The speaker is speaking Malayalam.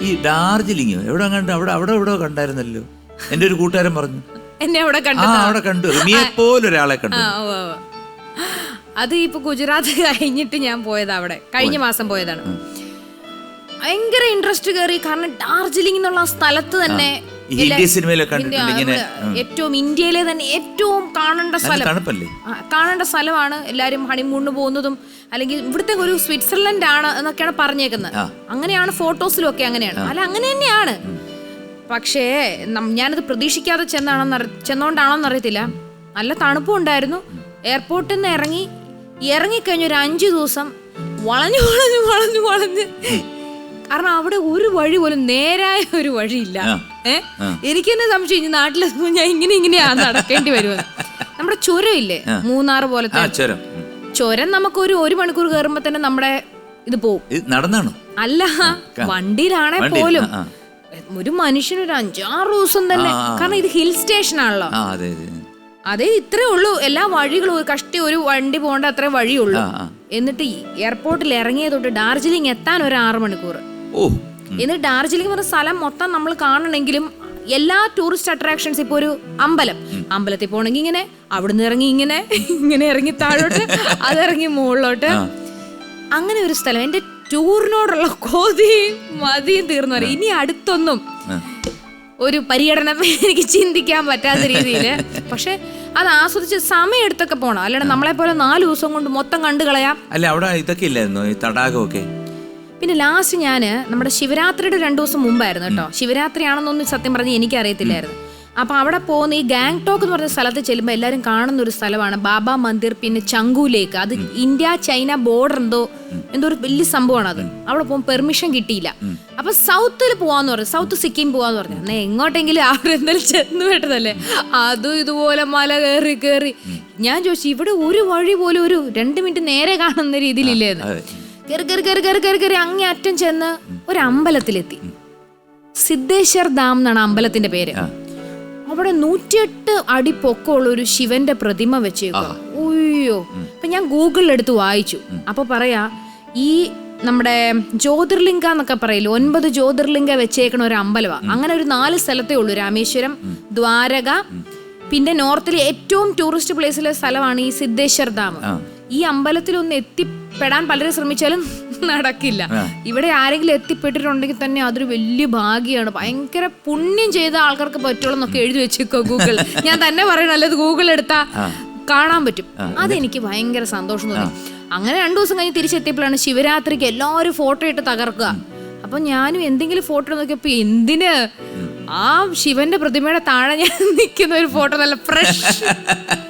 ഈ ഡാർജിലിംഗ് എവിടെ കണ്ടു? അവിടെ അവിടെ എവിടെ കണ്ടായിരുന്നല്ലോ. എന്റെ ഒരു കൂട്ടുകാരൻ പറഞ്ഞു. എന്നെ അവിടെ ആ അവിടെ കണ്ടു. റിമിയെ പോലൊരാളെ കണ്ടു. ആ ഉവ്വ് ഉവ്വ്. അത് ഇപ്പൊ ഗുജറാത്ത് കഴിഞ്ഞിട്ട് ഞാൻ പോയത് അവിടെ. കഴിഞ്ഞ മാസം പോയതാണ്. ഭയങ്കര ഇൻട്രസ്റ്റ് കയറി കാരണം ഡാർജിലിംഗ് എന്നുള്ള സ്ഥലത്ത് തന്നെ ഹിന്ദി സിനിമയിലൊക്കെ കണ്ടിട്ടുണ്ട് ഇങ്ങനെ ഏറ്റവും ഇന്ത്യയിലെ തന്നെ ഏറ്റവും കാണേണ്ട സ്ഥലം. തണുപ്പല്ലേ? ആ, കാണേണ്ട സ്ഥലമാണ് എല്ലാവരും ഹണിമൂണിന് പോകുന്നതും അല്ലെങ്കിൽ ഇവിടുത്തെ ഒരു സ്വിറ്റ്സർലൻഡ് ആണ് എന്നൊക്കെയാണ് പറഞ്ഞേക്കുന്നത്. ആ. അങ്ങനെയാണ് ഫോട്ടോസിലും ഒക്കെ അങ്ങനെയാണ് അല്ല അങ്ങനെ തന്നെയാണ്. പക്ഷേ നം- ഞാനത് പ്രതീക്ഷിക്കാതെ ചെന്നാണെന്ന് അറി- ചെന്നോണ്ടാണോന്ന് അറിയത്തില്ല. നല്ല തണുപ്പും ഉണ്ടായിരുന്നു. എയർപോർട്ടിൽ നിന്ന് ഇറങ്ങി ഇറങ്ങിക്കഴിഞ്ഞ ഒരു അഞ്ചു ദിവസം വളഞ്ഞു വളഞ്ഞു വളഞ്ഞു വളഞ്ഞ് കാരണം അവിടെ ഒരു വഴി പോലും നേരായ ഒരു വഴിയില്ല. ഏഹ് ഏ? എനിക്ക് തന്നെ സംശയം ഇനി നാട്ടിലെത്തുമ്പോൾ ഞാൻ ഇങ്ങനെ ഇങ്ങനെയാ നടക്കേണ്ടി വരുമെന്ന് നമ്മുടെ ചുരം ഇല്ലേ മൂന്നാർ പോലത്തെ ചുരം. നമുക്ക് ഒരു ഒരു മണിക്കൂർ കയറുമ്പോ തന്നെ നമ്മുടെ ഇത് പോകും നടന്നാണോ? അല്ല വണ്ടിയിലാണെ പോലും. ഒരു മനുഷ്യന് ഒരു അഞ്ചാറ് ദിവസം തന്നെ. കാരണം ഇത് ഹിൽ സ്റ്റേഷൻ ആണല്ലോ അതെ ഇത്രേ ഉള്ളൂ. എല്ലാ വഴികളും കഷ്ടി ഒരു വണ്ടി പോകേണ്ട അത്രേ വഴിയുള്ളൂ. എന്നിട്ട് എയർപോർട്ടിൽ ഇറങ്ങിയ തൊട്ട് ഡാർജിലിംഗ് എത്താൻ ഒരു ആറ് മണിക്കൂർ ഓ എന്നിട്ട് ഡാർജിലിംഗ് പറഞ്ഞ സ്ഥലം മൊത്തം നമ്മൾ കാണണമെങ്കിലും എല്ലാ ടൂറിസ്റ്റ് അട്രാക്ഷൻസ് ഇപ്പൊ ഒരു അമ്പലം. അമ്പലത്തിൽ പോകണമെങ്കിൽ ഇങ്ങനെ അവിടുന്ന് ഇറങ്ങി ഇങ്ങനെ ഇങ്ങനെ ഇറങ്ങി താഴോട്ട് അതിറങ്ങി മുകളിലോട്ട്. അങ്ങനെ ഒരു സ്ഥലം. എന്റെ ടൂറിനോടുള്ള കോതിയും മതിയും തീർന്നു പറയും. ഇനി അടുത്തൊന്നും ഒരു പര്യടനം എനിക്ക് ചിന്തിക്കാൻ പറ്റാത്ത രീതിയിൽ പക്ഷെ അത് ആസ്വദിച്ച് സമയം എടുത്തൊക്കെ പോണം. അല്ലാണ്ട് നമ്മളെ പോലെ നാല് ദിവസം കൊണ്ട് മൊത്തം കണ്ടു കളയാം. അല്ല അവിടെ ഇതൊക്കെ ഇല്ലായിരുന്നു? ഈ തടാകമൊക്കെ? പിന്നെ ലാസ്റ്റ് ഞാൻ നമ്മുടെ ശിവരാത്രിയുടെ രണ്ടു ദിവസം മുമ്പായിരുന്നു കേട്ടോ. ശിവരാത്രി ആണെന്നൊന്നും സത്യം പറഞ്ഞ് എനിക്ക് അറിയത്തില്ലായിരുന്നു അപ്പൊ അവിടെ പോകുന്ന ഈ ഗാങ് ടോക്ക് എന്ന് പറഞ്ഞ സ്ഥലത്ത് ചെല്ലുമ്പോൾ എല്ലാവരും കാണുന്ന ഒരു സ്ഥലമാണ് ബാബ മന്ദിർ പിന്നെ ചങ്കു ലേക്ക്. അത് ഇന്ത്യ ചൈന ബോർഡർ എന്തോ എന്തോ ഒരു വലിയ സംഭവമാണ് അത്. അവിടെ പോകുമ്പോൾ പെർമിഷൻ കിട്ടിയില്ല. അപ്പൊ സൗത്തിൽ പോവാന്ന് പറഞ്ഞു. സൗത്ത് സിക്കിം പോവാന്ന് പറഞ്ഞു. എന്നാ എങ്ങോട്ടെങ്കിലും അവരെന്തായാലും ചെന്ന് വിട്ടതല്ലേ അതും ഇതുപോലെ മല കയറി കയറി. ഞാൻ ചോദിച്ചു ഇവിടെ ഒരു വഴി പോലും ഒരു രണ്ട് മിനിറ്റ് നേരെ കാണുന്ന രീതിയിലില്ലേന്ന് അതെ. കയറി കയറി കയറി കയറി കയറി കയറി അങ്ങേ അറ്റം ചെന്ന് ഒരു അമ്പലത്തിലെത്തി. സിദ്ധേശ്വർ ഡാം എന്നാണ് അമ്പലത്തിന്റെ പേര്. അവിടെ നൂറ്റിയെട്ട് അടി പൊക്കമുള്ള ഒരു ശിവന്റെ പ്രതിമ വെച്ച് ഉയ്യോ. അപ്പൊ ഞാൻ ഗൂഗിളിൽ എടുത്ത് വായിച്ചു അപ്പൊ പറയാ ഈ നമ്മുടെ ജ്യോതിർലിംഗ എന്നൊക്കെ പറയില്ല ഒൻപത് ജ്യോതിർലിംഗ വെച്ചേക്കണ ഒരു അമ്പലമാണ് അങ്ങനെ ഒരു നാല് സ്ഥലത്തേ ഉള്ളൂ രാമേശ്വരം ദ്വാരക പിന്നെ നോർത്തിലെ ഏറ്റവും ടൂറിസ്റ്റ് പ്ലേസിലെ സ്ഥലമാണ് ഈ സിദ്ധേശ്വർ ഡാം. ഈ അമ്പലത്തിൽ ഒന്ന് എത്തിപ്പെടാൻ പലരും ശ്രമിച്ചാലും നടക്കില്ല. ഇവിടെ ആരെങ്കിലും എത്തിപ്പെട്ടിട്ടുണ്ടെങ്കിൽ തന്നെ അതൊരു വലിയ ഭാഗ്യമാണ്. ഭയങ്കര പുണ്യം ചെയ്ത ആൾക്കാർക്ക് പറ്റുള്ളൂ എന്നൊക്കെ എഴുതി വെച്ചേക്കോ ഗൂഗിൾ. ഞാൻ തന്നെ പറയണ അല്ലത് ഗൂഗിൾ എടുത്താ കാണാൻ പറ്റും. അതെനിക്ക് ഭയങ്കര സന്തോഷം തോന്നി. അങ്ങനെ രണ്ടു ദിവസം കഴിഞ്ഞ് തിരിച്ചെത്തിയപ്പോഴാണ് ശിവരാത്രിക്ക് എല്ലാവരും ഫോട്ടോ ഇട്ട് തകർക്കുക. അപ്പൊ ഞാനും എന്തെങ്കിലും ഫോട്ടോ നോക്കിയപ്പോ എന്തിന്? ആ ശിവന്റെ പ്രതിമയുടെ താഴെ ഞാൻ നിൽക്കുന്ന ഒരു ഫോട്ടോ നല്ല ഫ്രഷ്.